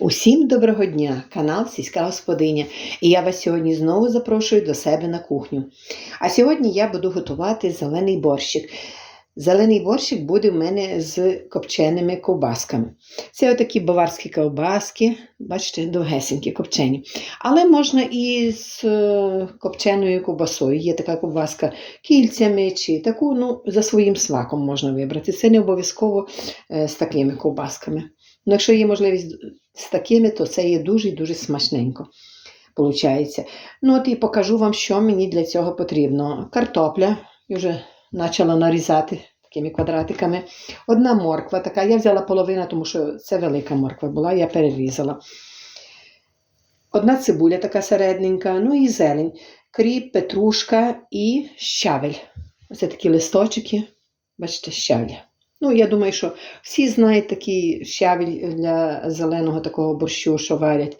Усім доброго дня! Канал Сільська Господиня. І я вас сьогодні знову запрошую до себе на кухню. А сьогодні я буду готувати зелений борщик. Зелений борщик буде в мене з копченими ковбасками. Це отакі баварські ковбаски, бачите, довгесенькі копчені. Але можна і з е, копченою ковбасою. Є така ковбаска кільцями чи таку, ну, за своїм смаком можна вибрати. Це не обов'язково е, з такими ковбасками. Ну, якщо є можливість з такими, то це є дуже і дуже смачненько. Получається. Ну, от і покажу вам, що мені для цього потрібно. Картопля, я вже почала нарізати такими квадратиками. Одна морква така. Я взяла половину, тому що це велика морква була, я перерізала. Одна цибуля така середненька, ну і зелень, кріп, петрушка і щавель. Оце такі листочки, бачите, щавель. Ну, я думаю, що всі знають такий щавель для зеленого такого борщу, що варять.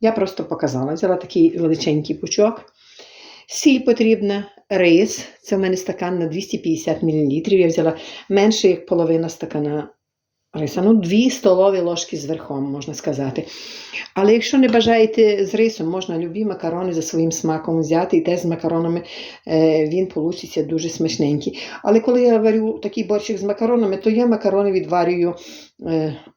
Я просто показала. Взяла такий величенький пучок. Сіль потрібна, рис. Це в мене стакан на 250 мл. Я взяла менше, як половина стакана риса. Ну, дві столові ложки з верхом, можна сказати. Але якщо не бажаєте з рисом, можна любі макарони за своїм смаком взяти, і те з макаронами він получиться дуже смачненький. Але коли я варю такий борщик з макаронами, то я макарони відварюю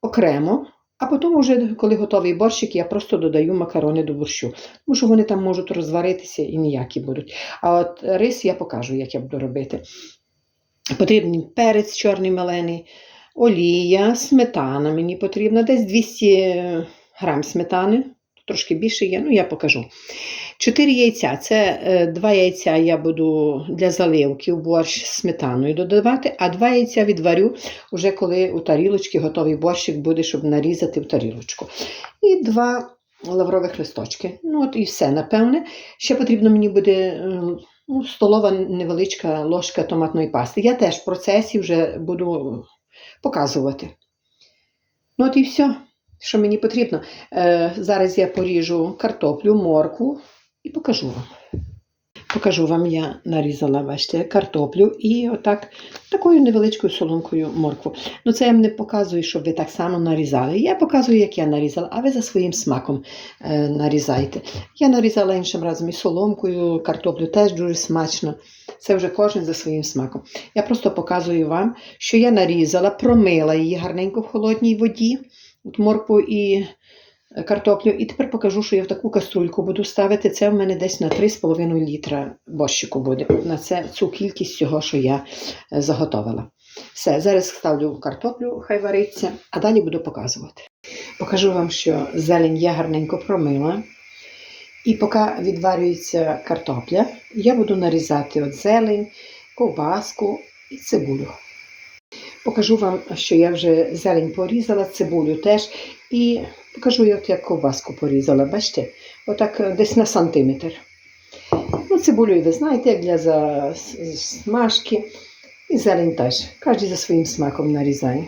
окремо. А потім, вже, коли готовий борщик, я просто додаю макарони до борщу. Тому що вони там можуть розваритися і ніякі будуть. А от рис я покажу, як я буду робити. Потрібен перець чорний мелений, олія, сметана мені потрібна, десь 200 грам сметани, трошки більше є, ну я покажу. 4 яйця. Це е, 2 яйця я буду для заливки в борщ сметаною додавати, а 2 яйця відварю, вже коли у тарілочці готовий борщик буде, щоб нарізати в тарілочку. І 2 лаврових листочки. Ну от і все, напевне. Ще потрібно мені буде е, ну, столова невеличка ложка томатної пасти. Я теж в процесі вже буду показувати. Ну от і все, що мені потрібно. Е, зараз я поріжу картоплю, моркву і покажу вам. Покажу вам, я нарізала, бачите, картоплю і отак такою невеличкою соломкою моркву. Ну, це я вам не показую, щоб ви так само нарізали. Я показую, як я нарізала, а ви за своїм смаком е, нарізайте. Я нарізала іншим разом і соломкою, картоплю теж дуже смачно. Це вже кожен за своїм смаком. Я просто показую вам, що я нарізала, промила її гарненько в холодній воді, от моркву і картоплю. І тепер покажу, що я в таку каструльку буду ставити. Це в мене десь на 3,5 літра борщику буде. На це цю кількість всього, що я е, заготовила. Все, зараз ставлю картоплю, хай вариться, а далі буду показувати. Покажу вам, що зелень я гарненько промила. І поки відварюється картопля, я буду нарізати от зелень, ковбаску і цибулю. Покажу вам, що я вже зелень порізала, цибулю теж. І покажу, як я ковбаску порізала. Бачите? Отак десь на сантиметр. Ну, цибулю, ви знаєте, як для смажки. І зелень теж. Кожен за своїм смаком нарізає.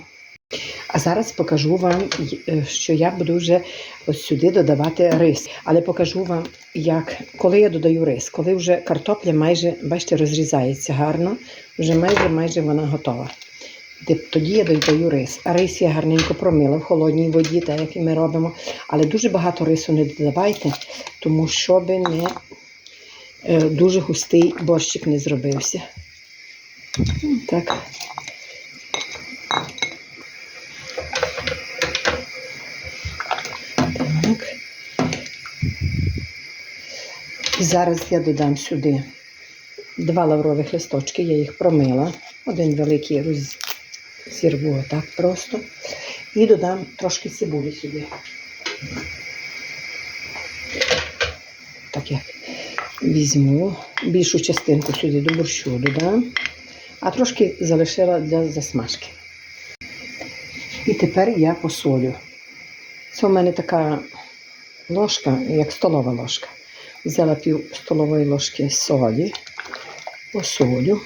А зараз покажу вам, е, що я буду вже ось сюди додавати рис. Але покажу вам, як, коли я додаю рис, коли вже картопля майже, бачите, розрізається гарно, вже майже майже вона готова. Тоді я додаю рис. А рис я гарненько промила в холодній воді, так як і ми робимо. Але дуже багато рису не додавайте, тому щоб не е, дуже густий борщик не зробився. Так. Так. І зараз я додам сюди два лаврових листочки, я їх промила. Один великий розірву так просто. І додам трошки цибулі сюди. Так як візьму більшу частинку сюди до борщу додам, а трошки залишила для засмажки. І тепер я посолю. Це у мене така ложка, як столова ложка. Взяла пів столової ложки солі, посолю.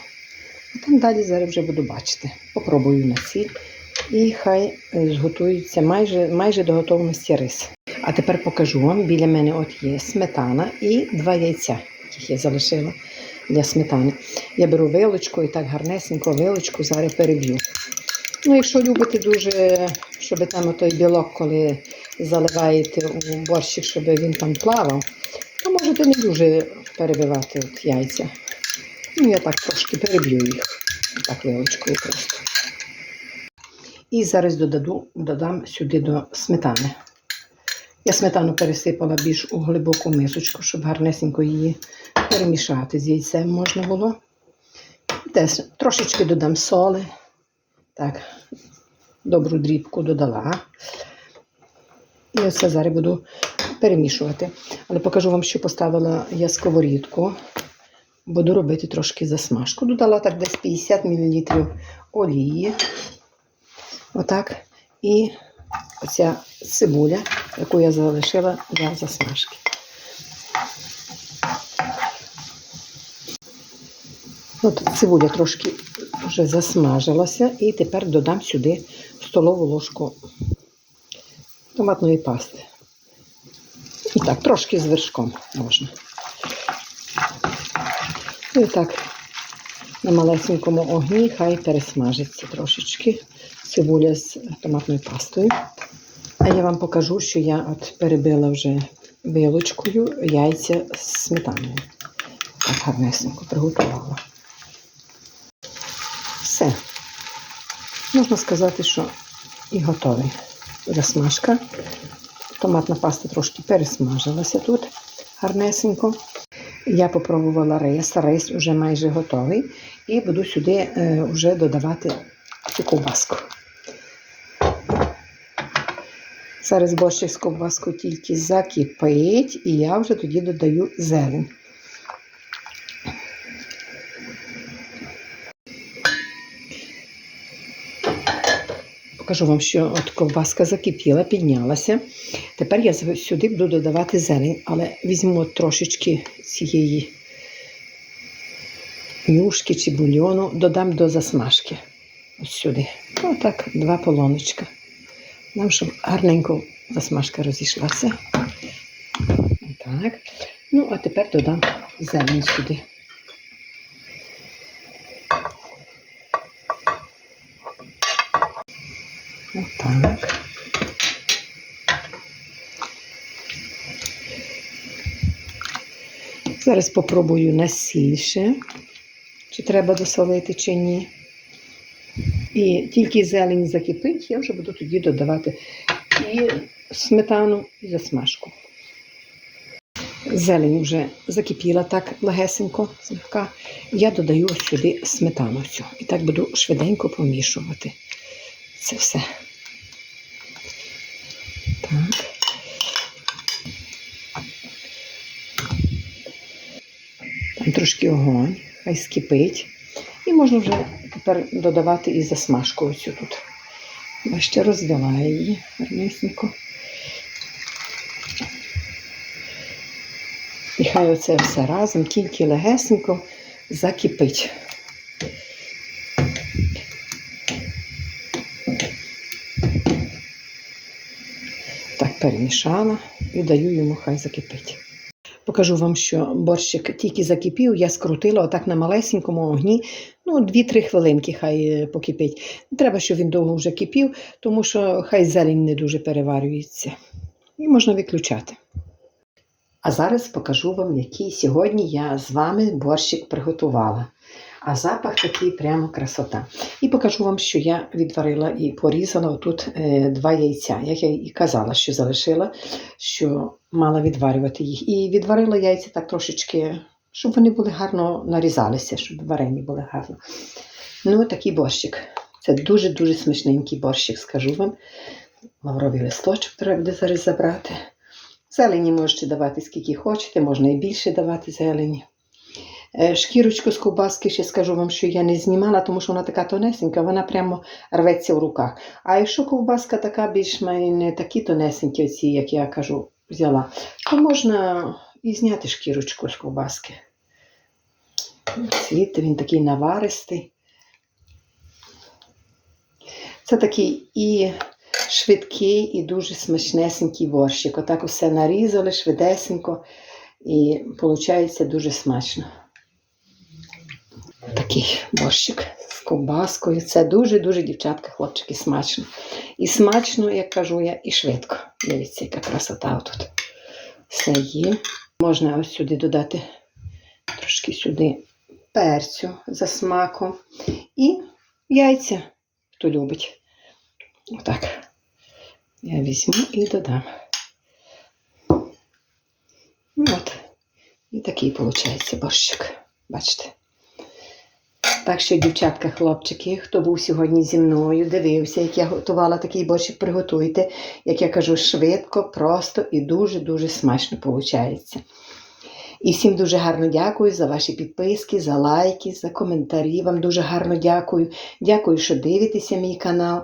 А там далі зараз вже буду бачити. Попробую на сіль. І хай зготується майже майже до готовності рис. А тепер покажу вам, біля мене от є сметана і два яйця, яких я залишила для сметани. Я беру вилочку і так гарнесенько вилочку зараз переб'ю. Ну, якщо любите дуже, щоб там той білок, коли заливаєте у борщик, щоб він там плавав, то можете не дуже перебивати от яйця. Ну, я так трошки переб'ю їх, так вилочкою просто. І зараз додаду, додам сюди до сметани. Я сметану пересипала більш у глибоку мисочку, щоб гарнесенько її перемішати з яйцем можна було. Теж трошечки додам соли. Так, добру дрібку додала. І оце зараз буду перемішувати. Але покажу вам, що поставила я сковорідку. Буду робити трошки засмажку. Додала так десь 50 мл олії. Отак. І оця цибуля, яку я залишила для засмажки. От цибуля трошки вже засмажилася, і тепер додам сюди столову ложку томатної пасти. І так, трошки з вершком можна. І так, на малесенькому огні хай пересмажиться трошечки цибуля з томатною пастою. А я вам покажу, що я от перебила вже вилочкою яйця з сметаною. Так гарнесенько приготувала. Все. Можна сказати, що і готовий. Засмажка. Томатна паста трошки пересмажилася тут гарнесенько. Я попробувала рис, рис вже майже готовий. І буду сюди е, вже додавати цю ковбаску. Зараз борщик з ковбаскою тільки закипить, і я вже тоді додаю зелень. Покажу вам, що от ковбаска закипіла, піднялася. Тепер я сюди буду додавати зелень, але візьму трошечки цієї юшки чи бульйону, додам до засмажки. Ось сюди. Отак, два полоночка. Нам, щоб гарненько засмажка розійшлася. Так. Ну, а тепер додам зелень сюди. Отак. Зараз попробую на сіль ще, чи треба досолити, чи ні. І тільки зелень закипить, я вже буду тоді додавати і сметану, і засмажку. Зелень вже закипіла так легесенько, злегка. Я додаю сюди сметану цю. І так буду швиденько помішувати це все. Так. Там трошки огонь, хай скипить. І можна вже тепер додавати і засмажку оцю тут. Бачите, розвела її гарнесенько. І хай оце все разом, тільки легесенько закипить. Перемішала і даю йому хай закипить. Покажу вам, що борщик тільки закипів, я скрутила отак на малесенькому огні. Ну, 2-3 хвилинки хай е, покипить. Не треба, щоб він довго вже кипів, тому що хай зелень не дуже переварюється. І можна виключати. А зараз покажу вам, який сьогодні я з вами борщик приготувала. А запах такий прямо красота. І покажу вам, що я відварила і порізала отут е, два яйця. Як я і казала, що залишила, що мала відварювати їх. І відварила яйця так трошечки, щоб вони були гарно нарізалися, щоб варені були гарно. Ну, такий борщик. Це дуже-дуже смачненький борщик, скажу вам. Лавровий листочок треба буде зараз забрати. Зелені можете давати скільки хочете, можна і більше давати зелені. Е, Шкірочку з ковбаски ще скажу вам, що я не знімала, тому що вона така тонесенька, вона прямо рветься в руках. А якщо ковбаска така більш не такі тонесенькі, оці, як я кажу, взяла, то можна і зняти шкірочку з ковбаски. Світ, він такий наваристий. Це такий і швидкий, і дуже смачнесенький борщик. Отак усе нарізали швидесенько, і виходить дуже смачно. Такий борщик з ковбаскою. Це дуже-дуже, дівчатка, хлопчики, смачно. І смачно, як кажу я, і швидко. Дивіться, яка красота тут. Все є. Можна ось сюди додати трошки сюди перцю за смаком. І яйця, хто любить. Отак. Я візьму і додам. Ну, От. І такий виходить борщик. Бачите? Так що, дівчатка, хлопчики, хто був сьогодні зі мною, дивився, як я готувала такий борщик, приготуйте. Як я кажу, швидко, просто і дуже-дуже смачно виходить. І всім дуже гарно дякую за ваші підписки, за лайки, за коментарі. Вам дуже гарно дякую. Дякую, що дивитеся мій канал.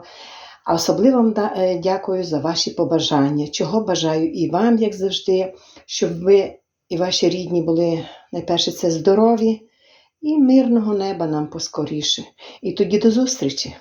А особливо вам е, дякую за ваші побажання. Чого бажаю і вам, як завжди, щоб ви і ваші рідні були найперше це здорові і мирного неба нам поскоріше. І тоді до зустрічі!